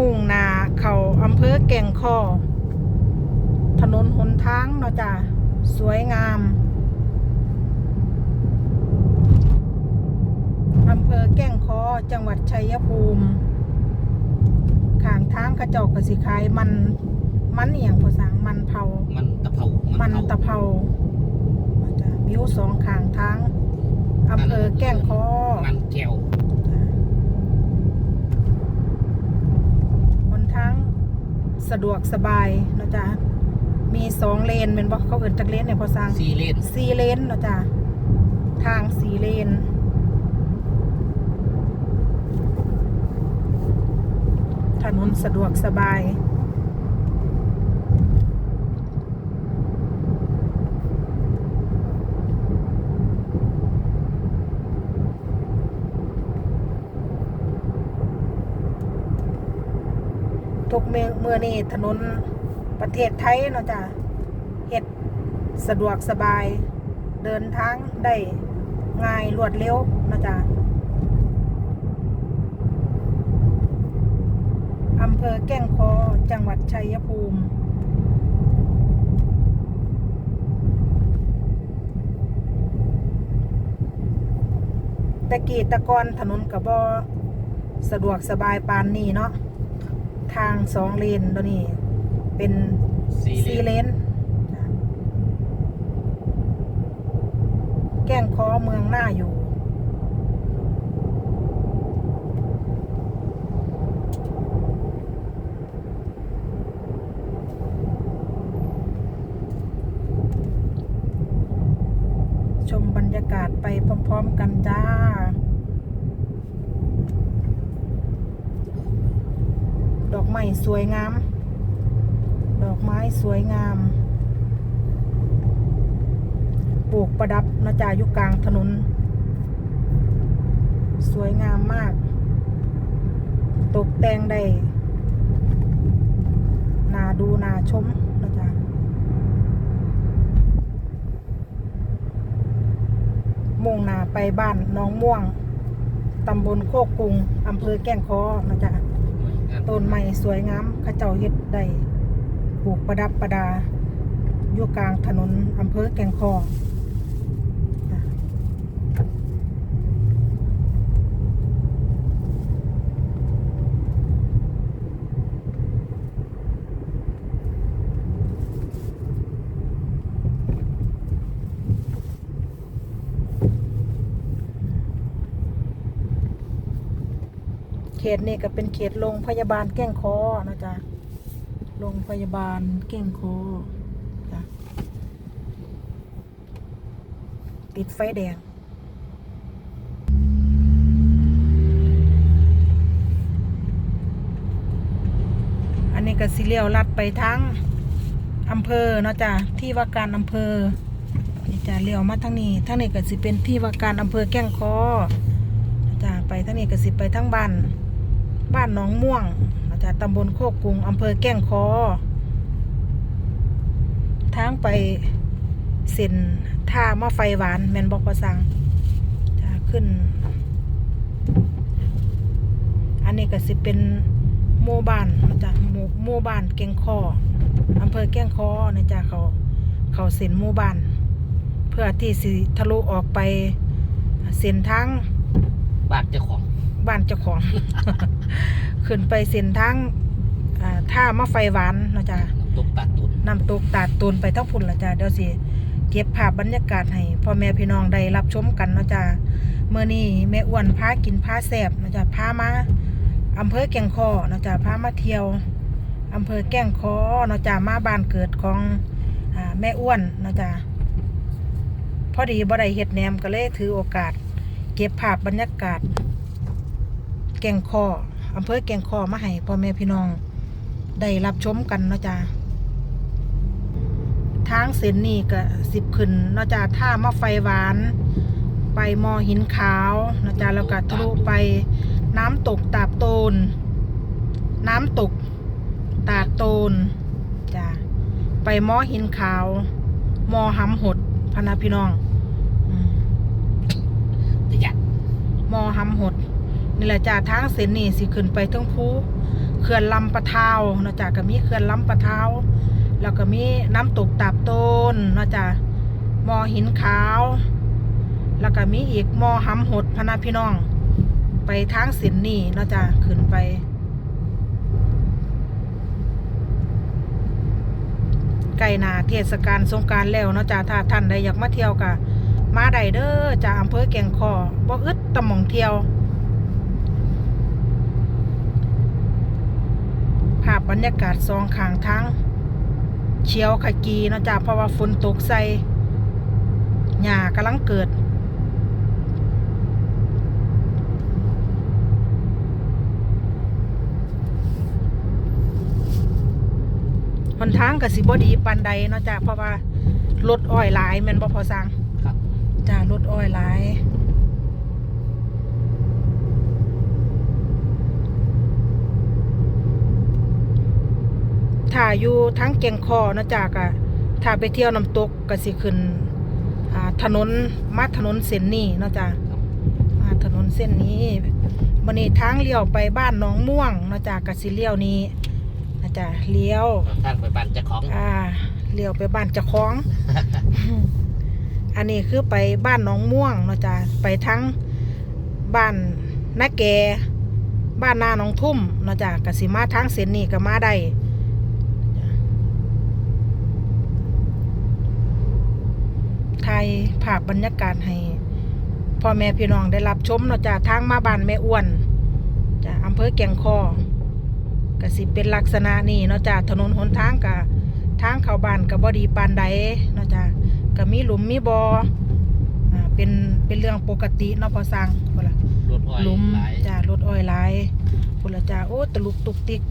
มุ่งหนาเขาอำเภอแก่งคอ ถนนหนทางเนาะจ้ะสวยงามอำเภอแก่งคอจังหวัดชัยภูมิข้างทางกระเจอกกสิขายมันมันเอียงภาษามันเผา มันตะเภามัมันตะเภาเนาะจ้ะวิวสองข้างทางอำเภอแก่งคอ มันแก้ว บนทาง สะดวกสบายเนาะจ๊ะมีสองเลนเป็นบ่เขาเอินจักเลนเนี่ยพอสร้างซีเลนสี่เลนเนาะจ๊ะทางสี่เลนถนนสะดวกสบาย เม,มื่อนี้ถนนประเทศไทยเนาะจ้ะเฮ็ดสะดวกสบาย เดินทางได้ง่ายรวดเร็วเนาะจ้ะอำเภอแก้งคอจังหวัดชัยภูมิตะกี้ตะกอนถนนกับ่สะดวกสบายปานนี้เนาะ ทางสองเลนตัวนี้เป็นซีสี่เลเลนนจ้ะแก้งคอเมืองหน้าอยู่ ชมบรรยากาศไปพร้อม ๆ กันจ้า ดอก ไม้สวยงาม ดอกไม้สวยงาม ปลูกประดับนะจ๊ะอยู่กลางถนน สวยงามมาก ตกแต่งได้นาดูนาชมนะจ๊ะมุ่งนาไปบ้านน้องม่วง ตำบลโคกกรุง อำเภอแก้งคอนะจ๊ะ ต้นไม้สวยงามข้าเจ้าเฮ็ดได้ปลูกประดับประดาอยู่กลางถนนอำเภอแก่งคอ เขตนี้ก็เป็นเขตโรงพยาบาลแก้งคอนะจ๊ะโรงพยาบาลแก้งคอจ้ะติดไฟแดงอันนี้ก็สิเลียวลัดไปทางอำเภอเนาะจ้ะที่ว่าการอำเภอนี่จ้ะเลี้ยวมาทางนี้ทางนี้ก็สิเป็นที่ว่าการอำเภอแก้งคอจ้ะไปทางนี้ก็สิไปทางบ้าน บ้านหนองม่วงอาจารย์ตำบลโคกกรุงอำเภอแก้งคอ ทางไปเส้นท่ามาไฟหวาน แมนบอกประสังจะขึ้น อันนี้ก็สิเป็นหมู่บ้านนะจ๊ะหมู่หมู่บ้านแก้งคออำเภอแก้งคอนะจ๊ะเขาเขาเส้นหมู่บ้าน เพื่อที่สิทะลุออกไปเส้นทางบาดเจ้าของ บ้านเจ้าของ ขึ้นไปเส้นทางอ่าท่ามะไฟหวานเนาะจ้ะ น้ำตกตาดตุนนำตกตาดตูนไปทั้งพุ่นละจ้ะเดี๋ยวสิ เก็บภาพบรรยากาศให้พ่อแม่พี่น้องได้รับชมกันเนาะจ้ะเมื่อนี้แม่อ้วนพากินพาแสบเนาะจ้ะพามาอำเภอแก่งคอเนาะจ้ะพามาเที่ยวอำเภอแก่งคอเนาะจ้ะมาบ้านเกิดของอ่าแม่อ้วนเนาะจ้ะพอดีบ่ได้เฮ็ดแหนมก็เลยถือโอกาส เก็บภาพบรรยากาศ แก่งคออำเภอแก่งคอมาให้พ่อแม่พี่น้อง ได้รับชมกันเนาะจ้าทางเส้นนี้ก็สิบขึ้นเนาะจ้าท่ามาไฟหวาน ไปมอหินขาวเนาะจ้าแล้วก็ทะลุไปน้ำตกตาบโตน น้ำตกตาดโตนจ้าไปมอหินขาว มอหำหดพะนาพี่น้องอืมจะยัดมอหำหด นี่แหละจ้าทางเส้นนี่สิขึ้นไปทั้งภูเขื่อนลำปะทาวเนาะจ้ะก็มีเขื่อนลำปะทาวแล้วก็มีน้ำตกตาบต้นเนาะจ้ะมอหินขาว แล้วก็มีอีกมอหำหดพนาพี่น้อง ไปทางเสินนี่เนาะจ้ะขึ้นไปใกล้นาเทศกาลสงการแล้วเนาะจ้ะถ้าท่านใดอยากมาเที่ยวก็มาได้เด้อจ้าอำเภอแก่งคอบ่อึดตะมองเที่ยว ภาพบรรยากาศสองข้างทางเชียวขจีเนาะจ้ะเพราะว่าฝนตกใส่หญ้ากำลังเกิดหนทางก็สิบ่ดีปานใดเนาะจ้ะเพราะว่ารถอ้อยหลายแม่นบ่พอสั่งครับจ้ารถอ้อยหลาย ถ้าอยู่ทั้งเก่งคอเนาะจ้ะก็ถ้าไปเที่ยวน้ำตกก็สิขึ้นอ่าถนนมาถนนเส้นนี้เนาะจ้ะครับมาถนนเส้นนี้วันนี้ทางเลี้ยวไปบ้านหนองม่วงเนาะจ้ะก็สิเลี้ยวนี้นะจ้ะเลี้ยวทางไปบ้านเจ้าของอ่าเลี้ยวไปบ้านเจ้าของ อันนี้คือไปบ้านหนองม่วงเนาะจ้ะไปทั้งบ้านนาแกบ้านนาหนองทุ่มเนาะจ้ะกสิมาทางเส้นนี้ก็มาได้จ้ะ ไทยภาพบรรยากาศให้พ่อแม่พี่น้องได้รับชมเนาะจ้ะทางมาบ้านแม่อ้วนจ้ะอำเภอแก่งคอกสิเป็นลักษณะนี้เนาะจ้ะถนนหนทางกะทางเข้าบ้านกับบอดีปานใดเนาะจ้ะก็มีหลุมมีบอ่อ่าเป็นเป็นเรื่องปกติเนาะพอสร้างพุ่นล่ะรถอ้อยหลุมหลายจ้ารถอ้อยหลายพุ่นละจ้าโอ้ตะลุกตุกติก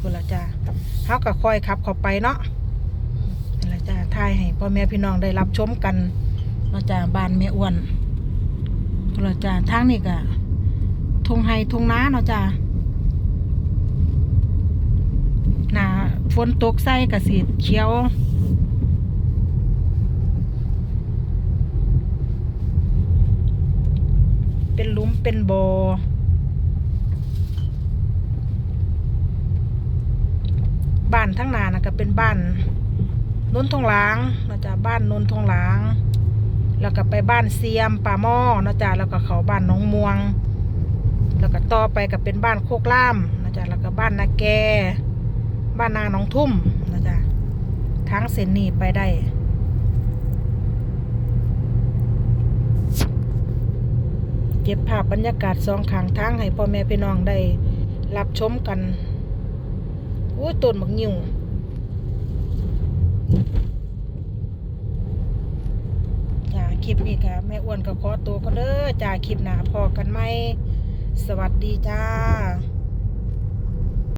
พุ่นละจ้าเฮาก็ค่อยขับเข้าไปเนาะ แหละจ้าถ่ายให้พ่อแม่พี่น้องได้รับชมกันเนาะจ้าบ้านแม่อ้วนพุ่นละจ้าทางนี้ก็ทงไฮทงน้าเนาะจ้าหนาฝนตกใส่ก็สิเขียวเป็นลุมเป็นบ่อบ้านทั้งนานะก็เป็นบ้าน นนทองหลางเนาะจ้ะบ้านนนทองหลาง แล้วก็ไปบ้านเซียมป่าหม้อเนาะจ้ะแล้วก็เขาบ้านน้องม่วง แล้วก็ต่อไปก็เป็นบ้านโคกล่ามเนาะจ้ะแล้วก็บ้านนาแก บ้านนาหนองทุ่มเนาะจ้ะทางเส้นนี้ไปได้เก็บภาพบรรยากาศสองข้างทางให้พ่อแม่พี่น้องได้รับชมกัน โอ้ยต้นบักงิว จ้าคลิปนี้ค่ะแม่อ้วนก็ขอตัวก็เด้อจ้าคลิปหนาพอกันไหมสวัสดีจ้า